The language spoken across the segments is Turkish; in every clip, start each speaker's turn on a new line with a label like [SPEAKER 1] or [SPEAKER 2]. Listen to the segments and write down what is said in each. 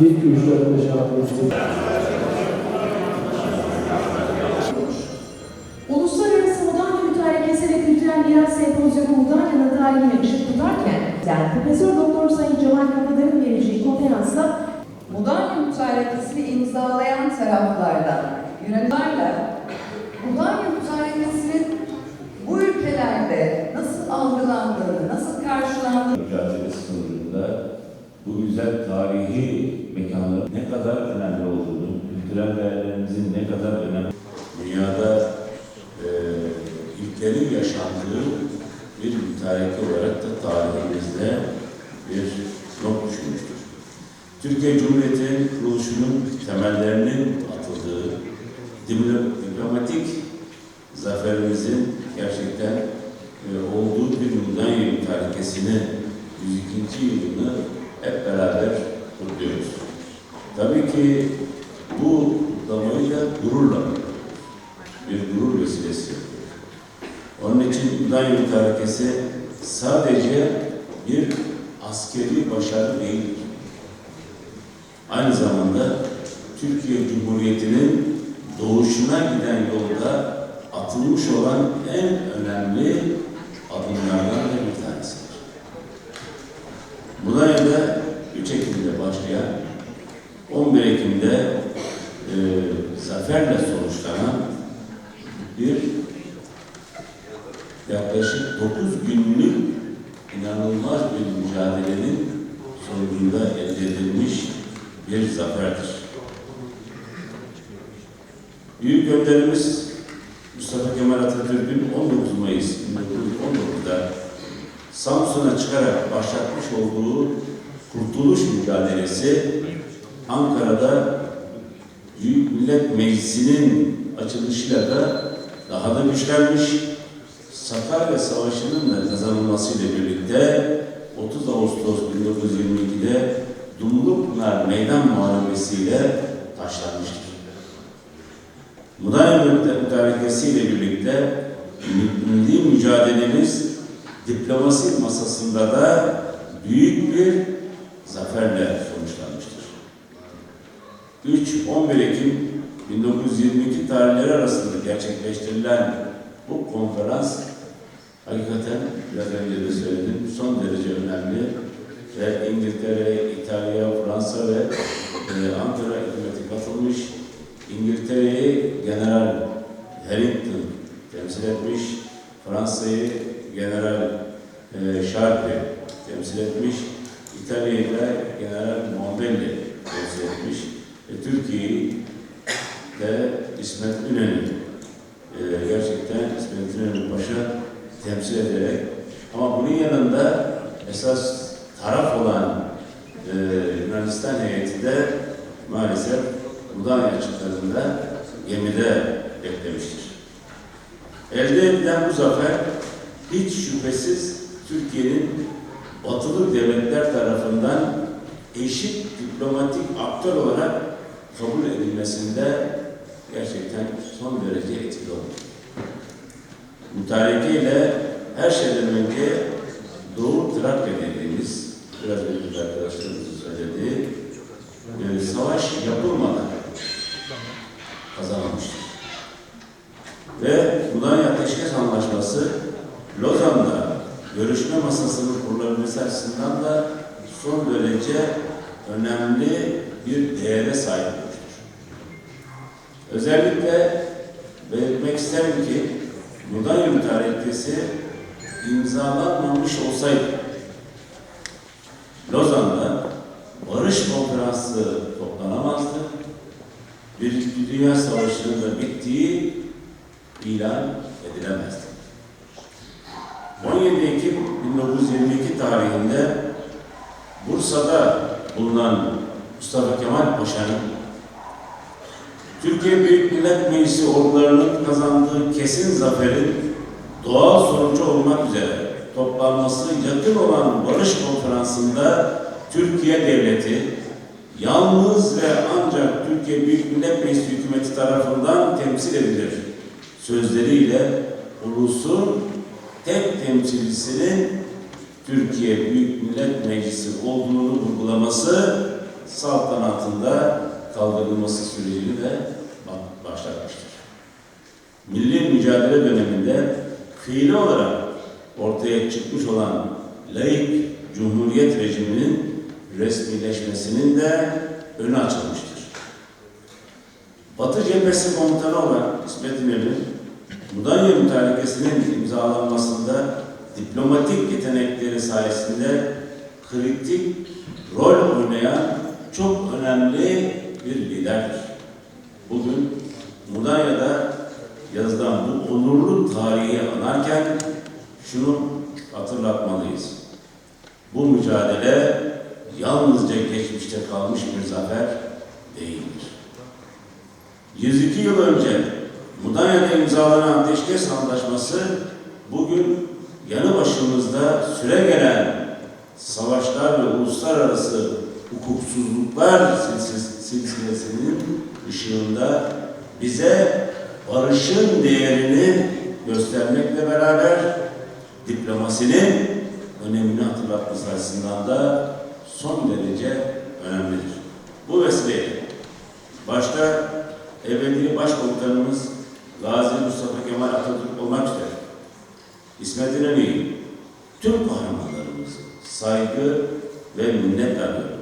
[SPEAKER 1] 1, 2, 3, 4, 5, 6, 7, 8.
[SPEAKER 2] Uluslararası Mudanya Mütarekesi ve Kültürel Miras Sempozyumu Mudanya'nın tarihine ışık tutarken, yani Profesör Doktor Sayın Cemal Kafadar'ın vereceği konferansta
[SPEAKER 3] Mudanya Mütarekesi'ni imzalayan taraflardan Yunanlarla Mudanya Mütarekesi'nin bu ülkelerde nasıl algılandığını, nasıl karşılandığını
[SPEAKER 4] mücadelesi sonucunda bu güzel tarihi mekanların ne kadar önemli olduğunu, kültürel değerlerimizin ne kadar önemli dünyada e, ilklerin yaşandığı bir mütareke olarak da tarihimizde bir not düşmüştür. Türkiye Cumhuriyeti'nin kuruluşunun temellerinin atıldığı diplo- diplomatik zaferimizin gerçekten e, olduğu bir Mudanya mütarekesini 102. yılını hep beraber kutluyoruz. Tabii ki bu kutlamayı da gururla bir gurur vesilesi. Onun için Mudanya mütarekesi sadece bir askeri başarı değildir. Aynı zamanda Türkiye Cumhuriyeti'nin doğuşuna giden yolda atılmış olan en önemli adımlardan da bir tanesidir. Mudanya'da 3 Ekim'de başlayan 11 Ekim'de e, zaferle sonuçlanan bir yaklaşık 9 günlük inanılmaz bir mücadelenin sonucunda elde edilmiş bir zaferdir. Büyük önderimiz Mustafa Kemal Atatürk'ün 19 Mayıs 1919'da Samsun'a çıkarak başlatmış olduğu kurtuluş mücadelesi Ankara'da Büyük Millet Meclisi'nin açılışıyla da daha da güçlenmiş. Sakarya Savaşı'nın da kazanılmasıyla birlikte 30 Ağustos 1922'de Dumlupınar Meydan Muharebesi'yle taşlanmıştır. Mudanya Mütarekesi ile birlikte milli mücadelemiz diplomasi masasında da büyük bir zaferle sonuçlanmıştır. 3-11 Ekim 1922 tarihleri arasında gerçekleştirilen bu konferans hakikaten biraz önce de söyledim son derece önemli ve İngiltere, İtalya, Fransa ve e, Ankara hükümeti katılmış. İngiltere'yi General Harrington temsil etmiş. Fransa'yı General e, Sharpe temsil etmiş. İtalya'yı da General Mombelli temsil etmiş. Ve Türkiye'yi de İsmet İnönü e, gerçekten İsmet İnönü Paşa temsil ederek ama bunun yanında esas taraf olan e, Yunanistan heyeti de maalesef Mudanya açıklarında gemide beklemiştir. Elde edilen bu zafer hiç şüphesiz Türkiye'nin batılı devletler tarafından eşit diplomatik aktör olarak kabul edilmesinde gerçekten son derece etkili oldu. Mütareke ile her şeyden önce Doğu Trakya dediğimiz, biraz önce arkadaşlarımızın söylediği, e, savaş yapılmadan kazanılmıştır. Ve Mudanya Ateşkes Anlaşması Lozan'da görüşme masasının kurulabilmesi açısından da son derece önemli bir değere sahip olmuştur. Özellikle belirtmek isterim ki Mudanya Mütarekesi imzalanmamış olsaydı Lozan'da barış konferansı toplanamazdı. Birinci Dünya Savaşı'nın da bittiği ilan edilemezdi. 17 Ekim 1922 tarihinde Bursa'da bulunan Mustafa Kemal Paşa'nın Türkiye Büyük Millet Meclisi ordularının kazandığı kesin zaferin doğal sonucu olmak üzere toplanması yakın olan barış konferansında Türkiye Devleti yalnız ve ancak Türkiye Büyük Millet Meclisi hükümeti tarafından temsil edilir sözleriyle ulusun tek temsilcisinin Türkiye Büyük Millet Meclisi olduğunu vurgulaması saltanatında kaldırılması sürecini de ba- başlatmıştır. Milli mücadele döneminde fiili olarak ortaya çıkmış olan laik cumhuriyet rejiminin resmileşmesinin de önü açılmıştır. Batı cephesi komutanı olan İsmet İnönü, Mudanya Mütarekesi'nin imzalanmasında diplomatik yetenekleri sayesinde kritik rol oynayan çok önemli bir liderdir. Bugün Mudanya'da yazılan bu onurlu tarihi anarken şunu hatırlatmalıyız. Bu mücadele yalnızca geçmişte kalmış bir zafer değildir. 102 yıl önce Mudanya'da imzalanan Ateşkes Antlaşması bugün yanı başımızda süre gelen savaşlar ve uluslararası hukuksuzluklar silsilesi- silsilesinin ışığında bize barışın değerini göstermekle beraber diplomasinin önemini hatırlatması açısından da son derece önemlidir. Bu vesileyle başta ebedi başkomutanımız Gazi Mustafa Kemal Atatürk olmak üzere İsmet İnönü'yü tüm kahramanlarımızı saygı ve minnetle anıyorum.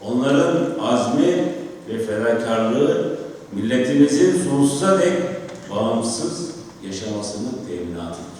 [SPEAKER 4] Onların azmi ve fedakarlığı milletimizin sonsuza dek bağımsız yaşamasının teminatıdır.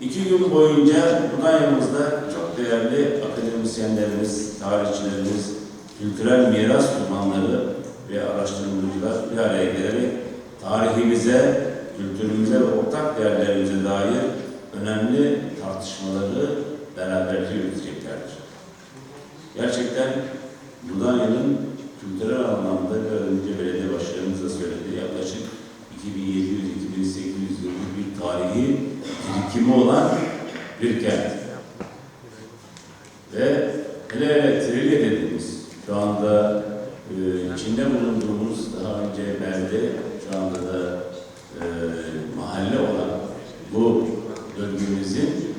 [SPEAKER 4] İki gün boyunca Mudanya'mızda çok değerli akademisyenlerimiz, tarihçilerimiz, kültürel miras uzmanları ve araştırmacılar bir araya gelerek tarihimize, kültürümüze ve ortak değerlerimize dair önemli tartışmaları beraberce yürüteceklerdir. Gerçekten Mudanya'nın kültürel anlamda biraz önce belediye başkanımız da söyledi yaklaşık 2700-2800 yıllık bir tarihi birikimi olan bir kent. Ve hele hele Trilye dediğimiz şu anda e, içinde bulunduğumuz daha önce belde şu anda da e, mahalle olan bu bölgemizin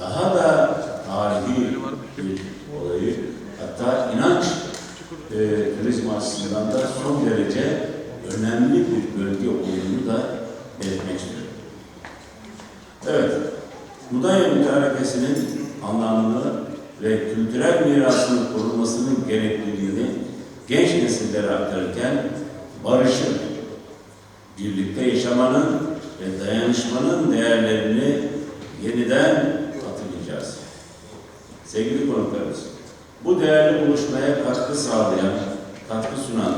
[SPEAKER 4] daha da tarihi bir olayı hatta inanç e, turizm açısından da son derece önemli bir bölge olduğunu da belirtmek istiyorum. Evet, Mudanya Mütarekesi'nin anlamını ve kültürel mirasının korunmasının gerekliliğini genç nesillere aktarırken barışın, birlikte yaşamanın ve dayanışmanın değerlerini yeniden hatırlayacağız. Sevgili konuklarımız, bu değerli buluşmaya katkı sağlayan, katkı sunan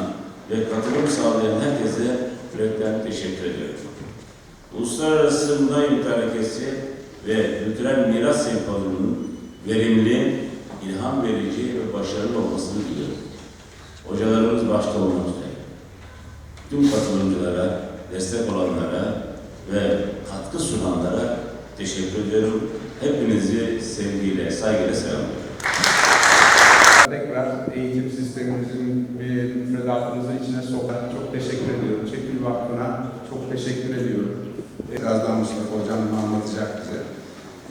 [SPEAKER 4] ve katılım sağlayan herkese yürekten teşekkür ediyorum. Uluslararası Mudanya Mütarekesi ve Kültürel Miras Sempozyumu'nun verimli, ilham verici ve başarılı olmasını diliyorum. Hocalarımız başta olmak. Tüm katılımcılara, destek olanlara ve katkı sunanlara teşekkür ediyorum. Hepinizi sevgiyle, saygıyla selamlıyorum.
[SPEAKER 5] Tekrar eğitim sistemimizin müfredatımızın içine sokan çok teşekkür ediyorum. Çekil Vakfı'na çok teşekkür ediyorum. Birazdan Mustafa Hocam anlatacak bize.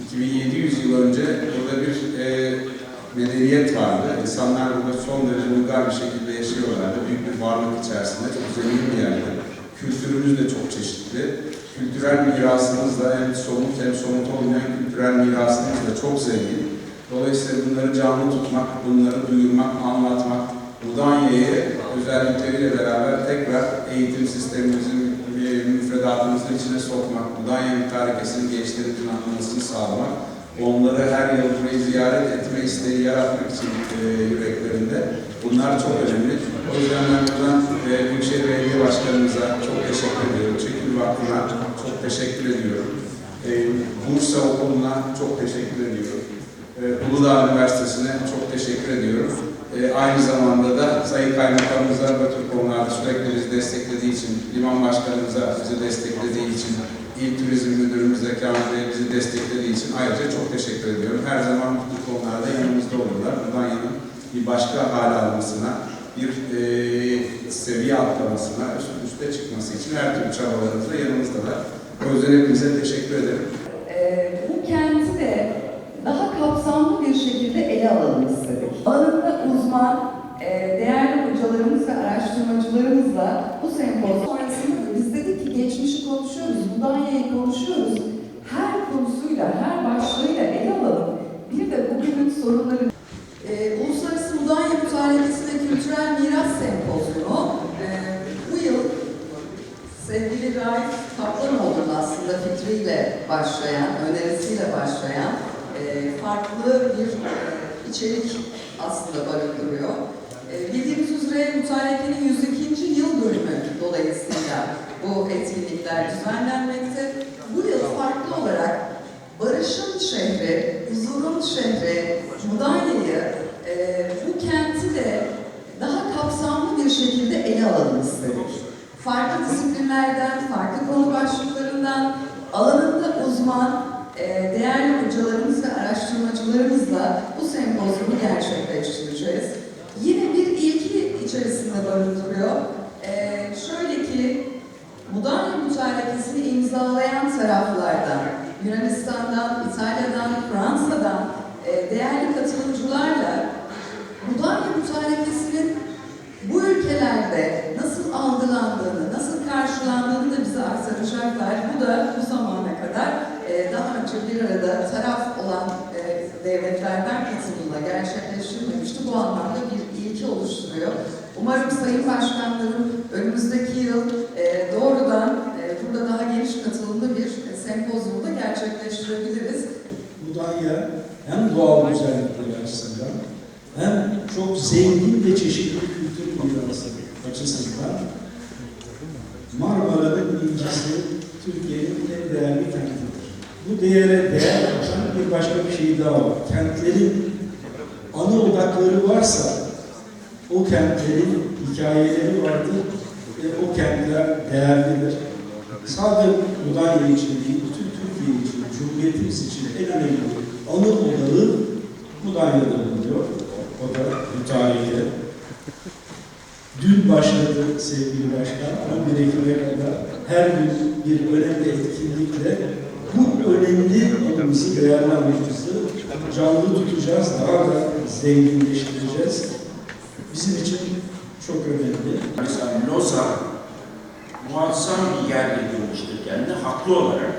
[SPEAKER 5] 2700 yıl önce burada bir e, medeniyet vardı. İnsanlar burada son derece uygar bir şekilde yaşıyorlardı. Büyük bir varlık içerisinde çok zengin bir yerde. Kültürümüz de çok çeşitli. Kültürel mirasımız da hem somut hem somut olmayan kültürel mirasımız da çok zengin. Dolayısıyla bunları canlı tutmak, bunları duyurmak, anlatmak, Mudanya'yı özellikleriyle beraber tekrar eğitim sistemimizin müfredatımızın içine sokmak, Mudanya mütarekesinin gençlerin anlamasını sağlamak, onları burayı ziyaret etme isteği yaratmak için e, yüreklerinde bunlar çok önemli. O yüzden ben buradan e, Büyükşehir Belediye Başkanımıza çok teşekkür ediyorum. Çekil Vakfı'na çok teşekkür ediyorum. E, Bursa Okulu'na çok teşekkür ediyorum. Ee, Uludağ Üniversitesi'ne çok teşekkür ediyorum. Ee, aynı zamanda da Sayın Kaymakamımıza bu tür konularda sürekli bizi desteklediği için, Liman Başkanımıza bizi desteklediği için, İl Turizm Müdürümüz de Bey bizi desteklediği için ayrıca çok teşekkür ediyorum. Her zaman bu konularda yanımızda olurlar. Buradan yanın bir başka hal almasına, bir e, seviye atlamasına, üst üste çıkması için her türlü çabalarımızla yanımızdalar. O yüzden hepinize teşekkür ederim.
[SPEAKER 3] Ee, bu kenti de daha kapsamlı bir şekilde ele alalım istedik. alanında uzman, e, değerli hocalarımız ve araştırmacılarımızla bu sempozyum dedik ki geçmişi konuşuyoruz, Mudanya'yı konuşuyoruz. Her konusuyla, her başlığıyla ele alalım. Bir de bugünün sorunları ee, Uluslararası Mudanya Mütarekesi ve Kültürel Miras Sempozyumu e, bu yıl sevgili Raif Kaplanoğlu'nun aslında fikriyle başlayan, önerisiyle başlayan e, farklı bir e, içerik aslında barındırıyor. E, bildiğimiz üzere mütarekenin 102. bu etkinlikler düzenlenmekte. Bu yıl farklı olarak Barış'ın şehri, huzurun şehri, Mudanya'yı, e, bu kenti de daha kapsamlı bir şekilde ele alalım istedik. Farklı disiplinlerden, farklı konu başlıklarından, alanında uzman, e, değerli hocalarımız ve araştırmacılarımızla bu sempozyumu gerçekleştireceğiz. Yine bir ilki içerisinde barındırıyor. E, şöyle ki, Mudanya Mütarekesi'ni imzalayan taraflardan, Yunanistan'dan, İtalya'dan, Fransa'dan e, değerli katılımcılarla Mudanya Mütarekesi'nin bu ülkelerde nasıl algılandığını, nasıl karşılandığını da bize aktaracaklar. Bu da bu zamana kadar e, daha önce bir arada taraf olan e, devletlerden katılımla gerçekleştirilmemişti. Bu anlamda bir ilki oluşturuyor. Umarım Sayın Başkanlarım önümüzdeki yıl e, doğrudan e, burada daha geniş katılımlı bir e, sempozyumda gerçekleştirebiliriz.
[SPEAKER 1] Mudanya hem doğal güzellikleri açısından hem çok zengin ve çeşitli kültür mirası açısından Marmara'nın incisi Türkiye'nin en değerli kentidir. Bu değere değer katan bir başka bir şey daha var. Kentlerin ana odakları varsa o kentlerin hikayeleri vardır ve o kentler değerlidir. Sadece Mudanya için değil, bütün Türkiye için, Cumhuriyetimiz için en önemli anı odağı Mudanya'da bulunuyor. O da mütareke. Dün başladı sevgili başkan, 11 Ekim'e kadar her gün bir önemli etkinlikle bu önemli anımızı, anımızı canlı tutacağız, daha da zenginleştireceğiz. Bizim için çok önemli.
[SPEAKER 6] Mesela Lozan muazzam bir yer edinmiştir kendine haklı olarak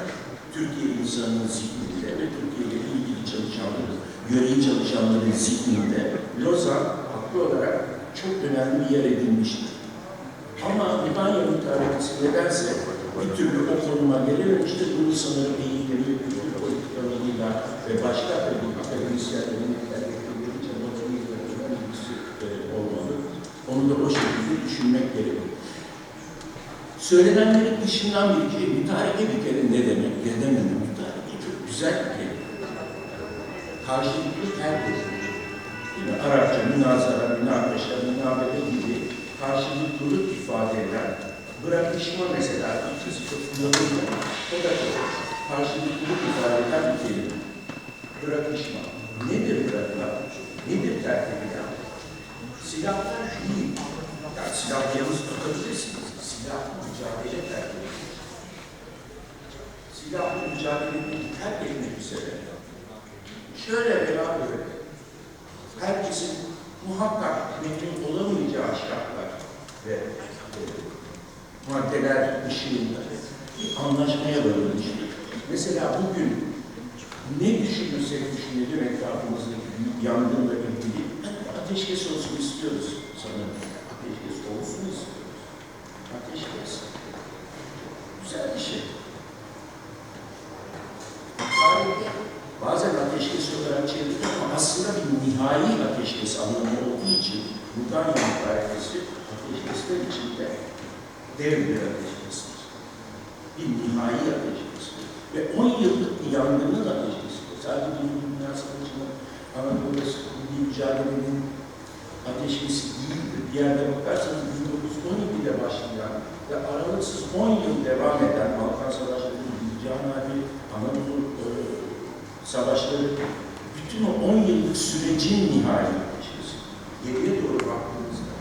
[SPEAKER 6] Türkiye insanının zihninde ve Türkiye ile ilgili çalışanların, yöreyi çalışanların zihninde Lozan haklı olarak çok önemli bir yer edinmiştir. Ama Mudanya mütarekesi nedense bir türlü o konuma gelememiştir. Bunu sanırım eğitim ve kültür politikalarıyla ve başka tabii akademisyenlerin ilgisi e, olmalı. Onu da o şekilde düşünmek gerekir. Söylenenlerin dışından bir şey, mütareke bir kere ne demek? Ne demek mütareke? Çok güzel bir kelime. Karşılıklı herkes. Mi? Arapça, münazara, münakaşa, münabede gibi karşılıklılık ifade eden, bırakışma mesela, Türkçesi çok kullanılmıyor. O da çok karşılıklılık ifade eden bir kelime. Bırakışma. Nedir bırakma? Nedir terk edilen? Silahlar değil. Yani silah yalnız tutabilirsiniz. Silahlı mücadele terk edilir. Silahlı mücadeleyi terk etmek üzere. Şöyle veya böyle. Herkesin muhakkak memnun olamayacağı şartlar ve e, maddeler ışığında bir anlaşmaya varılmıştır. Mesela bugün ne düşünürsek düşünelim etrafımızdaki ilgili hani ateşkes olsun istiyoruz sanırım. Ateşkes olsun istiyoruz. Ateşkes. Güzel bir şey. Tarihte bazen ateşkes olarak çevirilir ama aslında bir nihai ateşkes anlamı olduğu için Mudanya mütarekesi ateşkesler içinde dev bir ateşkestir. Bir nihai ateşkestir. Ve 10 yıllık bir yangının ateşkesidir. Sadece bir dünya savaşının Anadolu'da mücadelenin ateşkesi değildir. Bir yerde bakarsanız 1912'de başlayan ve aralıksız 10 yıl devam eden Balkan Savaşları, Can Harbi, Anadolu e, Savaşları, bütün o 10 yıllık sürecin nihai ateşkesi. Geriye doğru baktığınızda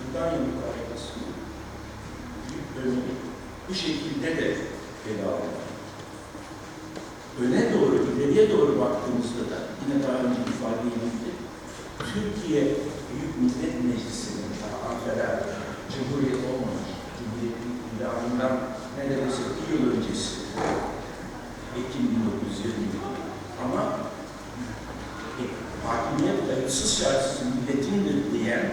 [SPEAKER 6] Mudanya Mütarekesi'nin büyük önemi bu şekilde de ele alınır. Öne doğru, ileriye doğru baktığımızda da yine daha önce ifade edildi. Türkiye Büyük Millet Meclisi'nin Ankara Cumhuriyet olmamış, Cumhuriyet'in ilanından neredeyse bir yıl öncesi Ekim 1920 ama e, hakimiyet kayıtsız şartsız milletindir diyen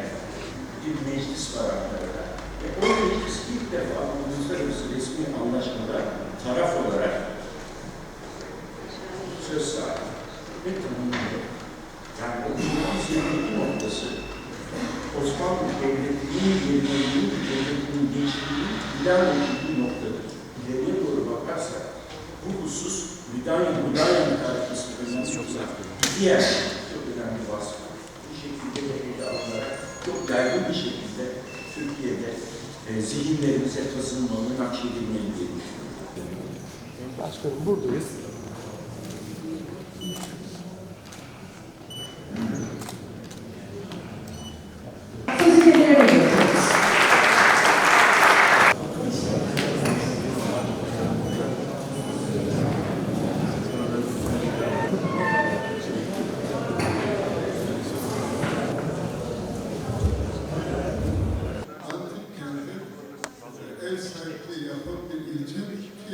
[SPEAKER 6] bir meclis var Ankara'da. Ve o meclis ilk defa uluslararası resmi anlaşmada taraf olarak söz sahibi ve tanımlıyor. Yani o 1922 noktası Osmanlı Devleti'nin yerine yeni bir devletinin geçtiği ilan edildiği noktadır. İleriye doğru bakarsak bu husus Müdahale Müdahale tarihçesi önemli çok diğer çok önemli vasfı. Bu şekilde de ele alınarak çok yaygın bir şekilde Türkiye'de e, zihinlerimize kazınmalı, nakşedilmeli diye düşünüyorum.
[SPEAKER 7] Başkanım buradayız.